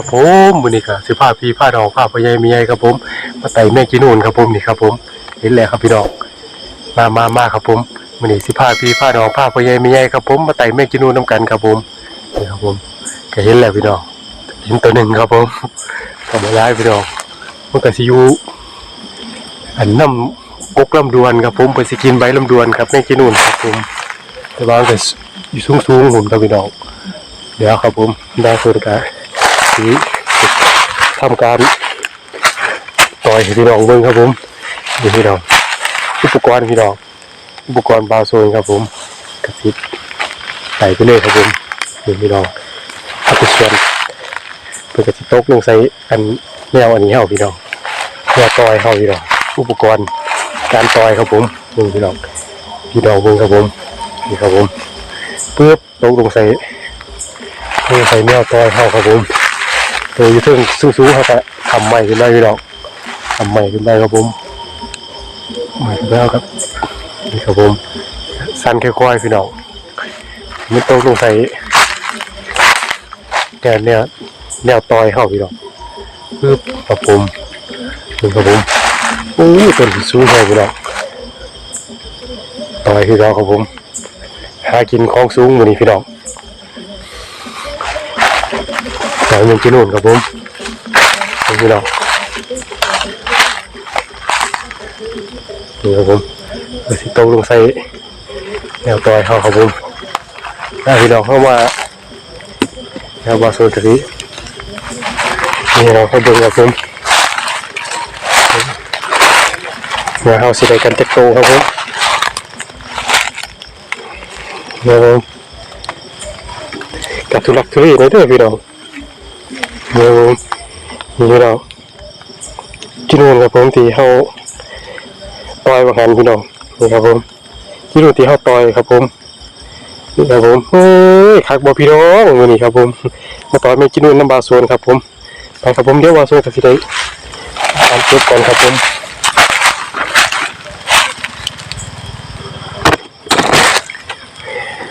ครับผมมื้อนี้ก็สิพาพี่พาน้องพาพ่อใหญ่แม่ใหญ่ครับผมมาไต่แม่กินนูนครับผมนี่ครับผมเห็นแล้วครับพี่น้องมามามาครับผมมื้อนี้สิพาพี่พาน้องพาพ่อใหญ่แม่ใหญ่ครับผมมาไต่แม่กินนูนนํกันครับผมนี่ครับผมก็เห็นแล้วพี่น้องเห็นตัวหนึ่งครับผมทำอะไรพี่น้องมันก็สิอยู่อันน้ำกกลำดวนครับผมเพิ่นสิกินใบลำดวนครับแม่กินนูนครับผมแต่ว่ามันก็อยู่สูงๆหุ่นครับพี่น้องเดี๋ยวครับผมได้ส่วนกัน ที่ทำการต่อยพี่น้องเบิ่งครับผมนี่พี่น้องอุปกรณ์พี่น้องอุปกรณ์บาวโซนครับผมกระติบใส่ไปเลยครับผมนี่พี่น้องอาไปส่วนเพื่อกระติบตกลงใส่อันแนวอันนี้เฮาพี่น้องแนวต่อยเฮาพี่น้องอุปกรณ์การต่อยครับผมนี่พี่น้องพี่น้องเบิ่งครับผมนี่ครับผมปึ๊บตกลงใส่ลงใส่แนวต่อยเฮาครับผม ตัวอยูทึ่งสูงๆเขาก็ทำใหม่ขึ้นได้พี่น้องทำใหม่ขึ้นได้ครับผมใหม่ขึ้นแล้วครับนี่ครับผมสั้นค่อยๆพี่น้องมันตกลงใส่แนวแนวแนวตอยเข้าพี่น้องปึ๊บครับผมนี่ครับผมโอ้ยต้นสูงเลยพี่น้องตอยคือเราครับผมหากินของสูงมือนี้พี่น้องายยังกินนู่นครับผมพี่น้องนี่ครับผมเราสิโตลงใส่แนวต่อยเขาครับผมถ้าพี่น้องเข้ามาแนวบาโซนตรีนี่เราเข้าเบิ่งครับผมเมื่อเขาสิได้กันเต็กโตครับผมนี่ครับผมกับทุลักทุเลนี่เด้อพี่น้อง เดี๋ยวนี่เรากินนู่นครับผมที่เขาต่อยบางหันพี่น้องนี่ครับผมกินนู่นที่เขาต่อยครับผมนี่ครับผมเฮ้ยคักบอพี่น้องมือนี้ครับผมมาต่อยไม่กินนู่นน้ำบาโซนครับผมไปครับผมเดี๋ยวบาโซนกับสิได้ตามเก็บก่อนครับผม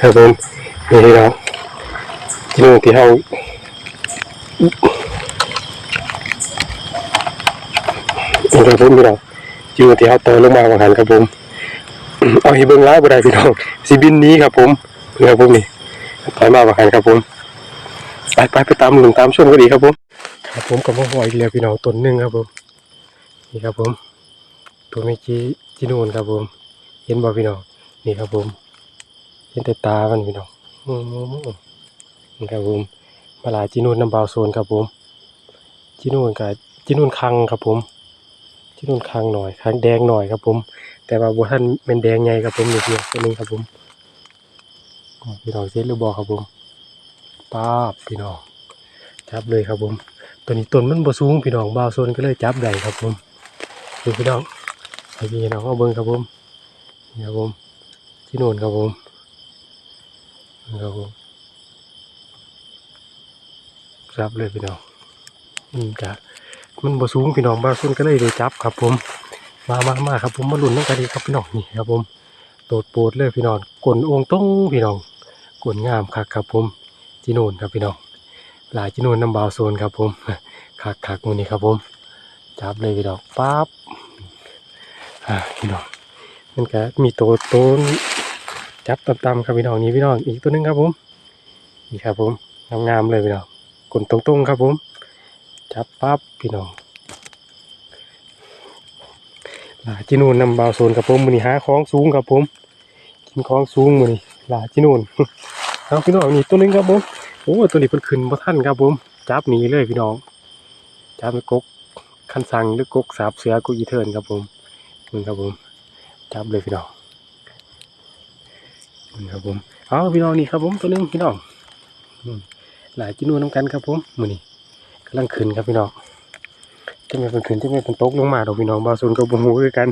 ครับผมนี่เรากินนู่นที่เขา ครับผมพี่น้องอยู่ที่เขาโตลงมาบางหันครับผมเอาให้เบิ่งร้ายบ่ได้พี่น้องสิบินนี้ครับผมเพื่อผมนี่ถอยมาบางหันครับผมไปไปไปตามหลุงตามชมกันดีครับผมครับผมกับพ่อหอยเรียวพี่น้องต้นหนึ่งครับผมนี่ครับผม ตัวเมื่อกี้จีนูนครับผม เห็นบ่พี่น้องนี่ครับผม เห็นแต่ตามันพี่น้องนี่ครับผม มาหลายจีนูนน้ำเบาโซนครับผมจีนูนกับจีนูนคังครับผมที่นู่นค้างหน่อยค้างแดงหน่อยครับผม แต่ว่าบัวท่านเป็นแดงไงครับผมนี่เพียงตัวนึงครับผมพี่น้องเซ็ตหรือบอครับผมป้าบพี่น้องจับเลยครับผม ตัวนี้ต้นมันบ่สูงพี่น้องเบาโซนก็เลยจับได้ครับผมดูพี่น้องให้พี่น้องเอาเบิ่งครับผมนี่ครับผมที่นู่นครับผมครับผม จับเลยพี่น้องอืมจ้ะมันบ่สูงพี่น้องบาซุนก็เลยได้จับครับ ผม มามามาครับ ผมมาลุ้นน้ำกันดีครับพี่น้องนี่ครับผมโตดโปดเลยพี่น้องกลนองต้งพี่น้องกลนงามคักครับ ผมจีนูนครับพี่น้องหลายจีนูนน้ำบาวโซนครับ ผมคักคักมือนี้ครับ ผม จับเลยพี่น้องปั๊บอ่าพี่น้องมันก็มีโตโตนจับต่ำๆครับพี่น้องนี่พี่น้องอีกตัวหนึงครับผมนี่ครับผมงามๆเลยพี่น้อง กลตรงๆครับผม จับปั๊บพี่น้องลาจินูนนำบาวโซนครับผมมือนี้หาของสูงครับผม กินของสูงมือนี้หลาจินูนเอาพี่น้องนี่ตัวหนึงครับผมโอ้ตัวนี้เพิ่นขึ้นบ่ทันครับผม จับหนีเลยพี่น้อง จับไปกกคันสังหรือกกสาบเสือกุยีเทิร์นครับผมนี่ครับผม จับเลยพี่น้องนี่ครับผม เอาพี่น้องนี่ครับผมตัวหนึงพี่น้องอืม หลายจินูนน้ำกันครับผมมือนี้กำลังขึ้นครับพี่น้องจะไม่เป็นขึ้นจะไม่เป็นตกลงมาดอกพี่น้องบาซุนกับบุหูคือกัน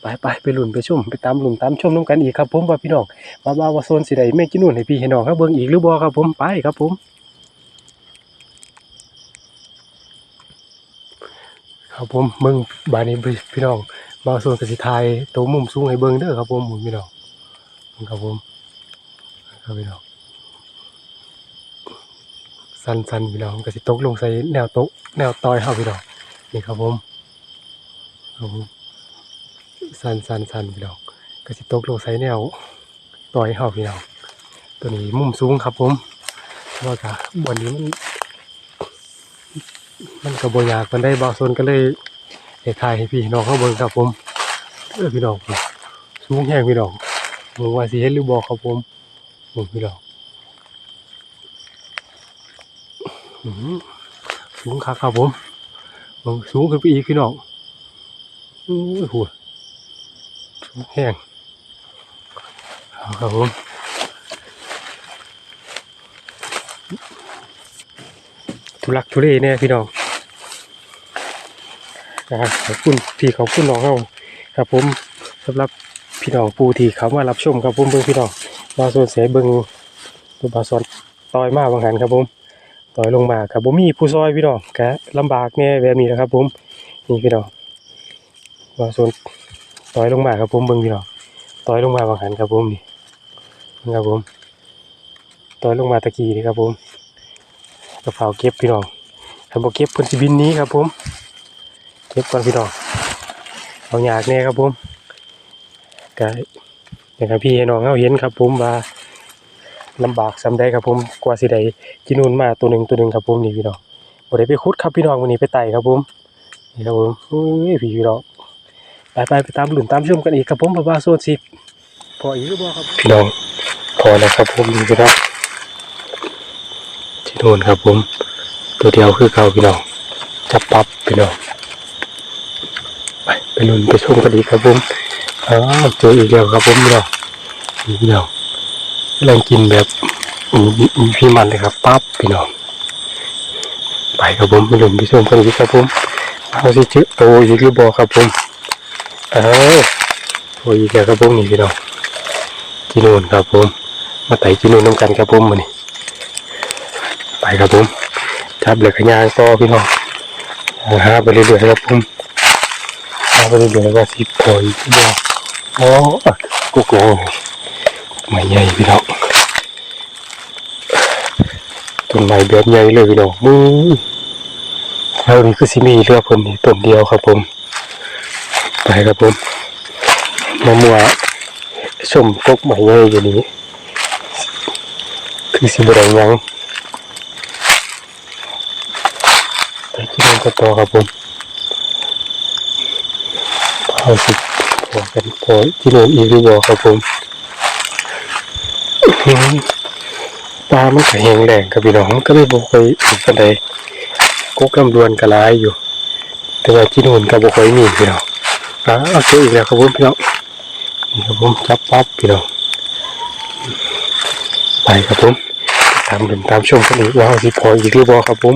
ไปไปไปลุ้นไปชมไปตามลุ้นตามชมน้ำกันอีกครับผมว่าพี่น้องว่าว่าวาโซนสิใดแม่กินนู่นให้พี่ให้น้องครับเบิ่งอีกหรือบ่ครับผมไปครับผมครับผมเบิ่งบานนี้พี่น้องบาวโซนกสิทายตัวมุมสูงให้เบิ่งเด้อครับผมมุนพี่น้องครับผมครับพี่น้อง สันสันพี่น้องกสิตกลงใส่แนวโต๊ะแนวตอยเฮาพี่น้องนี่ครับผมครับผมสันสันสันพี่น้องกสิตกลงใส่แนวตอยเฮาพี่น้องตัวนี้มุมสูงครับผมว่ากะบนนี้มันมันก็บ่อยากมันได้บางส่วนก็เลยให้ถ่ายให้พี่น้องเขาเบิ่งครับผมเออพี่น้องสูงแห้งพี่น้องมึงว่าสิเห็นหรือบ่ครับผมมึงพี่น้องอื้อหือ สูงคักครับผมมึงสูงขึ้นไปอีกพี่น้องอู้ยหัวสูงแห้งครับผมทุลักทุเลเนี่ยพี่น้องนะครับขอบคุณที่ขอบคุณน้องเฮาครับผมสำหรับพี่น้องผู้ที่เขามารับชมครับผมเบิ่งพี่น้องบาโซนเสียเบิ่งตัวบาซอนต่อยมาบางหันครับผม ต่อยลงมาครับผมมีผู้ซอยพี่น้องกะลำบากแน่แบบนี้นะครับ ผมนี่พี่น้องบาโซนต่อยลงมาครับผมเบิ่งพี่น้องต่อยลงมาบางหันครับผมนี่ครับผมต่อยลงมาตะกี้นี่ครับผมกระเป๋าเก็บพี่น้องถ้าบ่เก็บเพิ่นสิบินนี้ครับ ผม เก็บก่อนพี่น้องเอาอยากแน่ครับผมก็อย่างที่พี่น้องเขาเห็นครับ ผมว่า ลำบากสำใดครับผมกว่าสิได้กินนูนมาตัวหนึ่งตัวหนึ่งครับผมนี่พี่น้องบ่ได้ไปคุดครับพี่น้องวันนี้ไปไต่ครับผมนี่ครับผมอุ้ยพี่พี่น้องไปไปไปตามหลุนตามชมกันอีกครับผมเพราะว่าโซนสิบพออีกหรือบ่ครับพี่น้องพอแล้วครับผมนี่พี่น้องที่นูนครับผม ตัวเดียวคือเขาพี่น้องจับปั๊บพี่น้องไปไปลุนไปชมกันดีกครับผมอ๋อเจออีกแล้วครับผมพี่น้องนี่พี่น้อง ลังกินแบบมีมีพี่มันเลยครับปั๊บพี่น้องไปครับผมไปลุ้นไปชมกันดีครับผมเอาสิเจอโตอีกหรือบ่ครับผมเออโอ้ยอีกแล้วครับผมนี่พี่น้องกินนูนครับผม มาไต่กินนูนน้ำกันครับผมมานี่ไปครับผมจับเหล็กขยางต่อพี่น้องหาไปเรื่อยๆครับผมหาไปเรื่อยๆว่าสิปล่อยพี่น้องอ๋อกุกโล ไม่ใหญ่พี่น้องต้นไม้แบบใหญ่เลยพี่น้องมือแล้วนี่คือสิมีเรือเพิ่นนี่ต้นเดียวครับผม ไปครับผมมะม่วงชมกกใหม่ใหญ่อยู่นี้ คือสิบแรงยังไปที่นั่นก็ต่อครับผมเอาสิพอกันพอที่นั่อีกหรือเปล่าครับผม ปลามันก็แห้งแรงครับพี่น้องมันก็เลยบ่ค่อยถึงปานใดกกลำดวนก็หลายอยู่ แต่ว่าที่นู่นก็บ่ค่อยมีพี่น้องอ่าเอาเจออีกแล้วครับผมพี่น้องนี่ครับผมจับปั๊บพี่น้องไปครับผมตามเดินตามชมกันอีกว่าเอาสิพออีกหรือเปล่ครับผม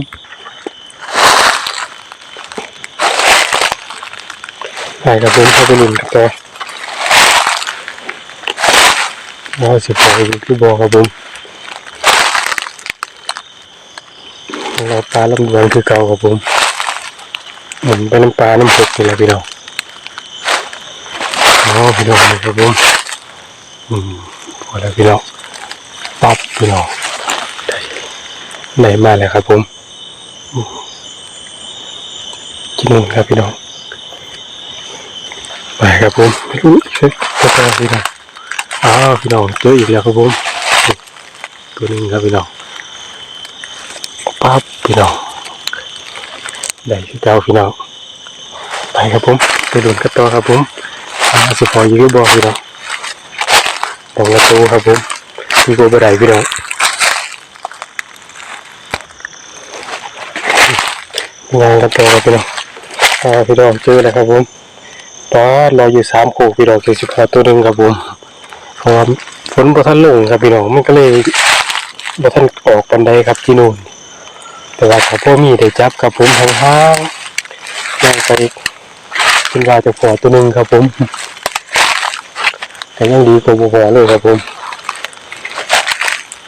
ไปครับผมเข้าไปหนุนกับตัว บอสิบอคือบอครับผมเราปลาลำดวนคือเก่าครับผมหมุนไปน้ำปลาน้ำหกนี่แหละพี่น้องอ๋อพี่น้องครับผมอืมพอแล้วพี่น้องปั๊บพี่น้องได้ไหนมาแล้วครับผมอืมกินนู่นครับพี่น้องไปครับผมไม่รู้เช็คกาแฟพี่น้อง อ้าวพี่น้องเจออีกแล้วครับผมตัวหนึงครับพี่น้องปั๊บพี่น้องได้ที่เก้าพี่น้องไปครับผมไปดูกันต่อครับผมอาสุพอยีก็บอกพี่น้องมองประตูครับผมมีโกบไดพี่น้องงานกันต่อครับพี่น้องอ่าพี่น้องเจอแล้วครับผมตอนรออยู่สามโขกพี่น้องเจ็ดสิบห้าตัวหนึ่งครับผม พราะว่าฝนบ่ทันลงครับพี่น้องมันก็เลยบ่ทันออกปันใดครับที่นู่นแต่ว่าเขาพ่อมีได้จับครับผมห่างๆย่างไปเป็นวาจะพอตัวหนึ่งครับผมแต่ยังดีกว่าบ่พอเลยครับผม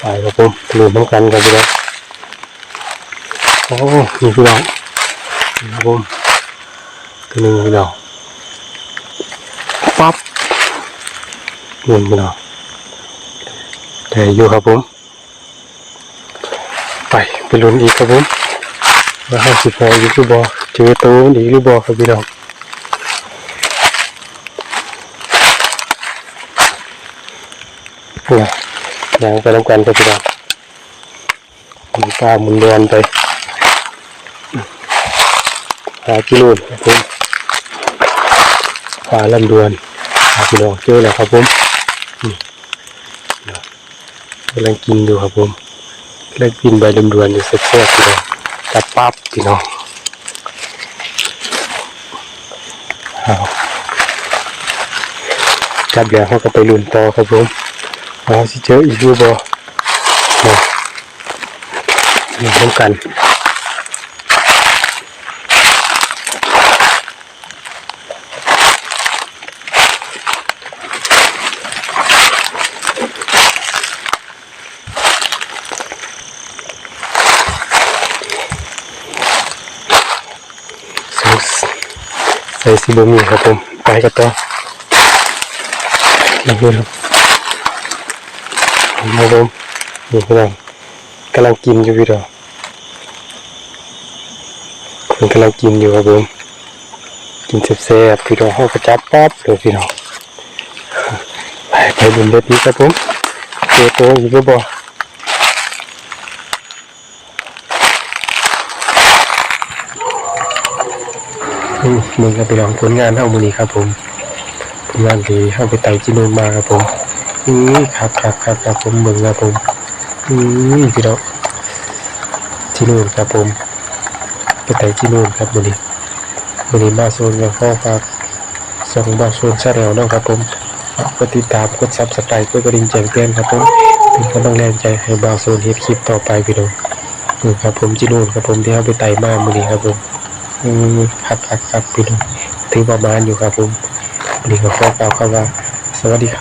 ไปครับผมหลุดน้ำกันครับพี่น้องโอ้นี่พี่น้องครับผมตัวหนึ่งพี่น้องปั๊บ หมุนพี่น้องแต่อยู่ครับผม ไปไปลุ้นอีกครับผมว่าห้าสิบพออีกหรือบอเจอตัวมันอีกหรือบอครับพี่น้องนี่ยางไปน้ำกันครับพี่น้องหมุนตาหมุนเดือนไปหากิโลนครับผมหาลำดวนหาพี่น้องเจอแล้วครับผม กำลังกินอยู่ครับผมเลิกกินใบลำดวนอยู่เสร็จแซ่บพี่น้องจับปั๊บพี่น้องเอาจับแล้วเขาก็ไปลุนต่อครับผมเอาสิเจออีกรูปบ่มาอยู่พร้อมกันใส่ ใส่ซิโบมีครับผมไปกันต่อนี่คือครับครับผมนี่พี่น้องกำลังกินอยู่พี่น้องคนกำลังกินอยู่ครับผมกินแซ่บๆพี่น้องเขากระจับป๊อบเลยพี่น้องไปไปบุญเด็ดนี้ครับผมเจอตัวอยู่บ่บ่อืม มึงก็ไปลองผลงานเท่ามือนี้ครับผมผลงานที่เข้าไปไต่จินูนมาครับผมอืมครับครับครับครับผมมึงครับผมอืมพี่น้องจินูนครับผมไปไต่จินูนครับมือนี้มือนี้มาโซนกับพ่อฝากส่งบาโซนชาแนลน้อครับผมกดติดตามกดซับสไครต์กดกระดิ่งแจ้งเตือนครับผมเป็นกำลังแรงใจให้บาโซนเฮ็ดคลิปต่อไปพี่น้องครับผมจินูนครับผมที่เข้าไปไต่มามือนี้ครับผม อืมครับครับครับพี่น้องถือประมาณอยู่ครับผมวันนี้ก็ขอกล่าวคำว่าสวัสดีครับ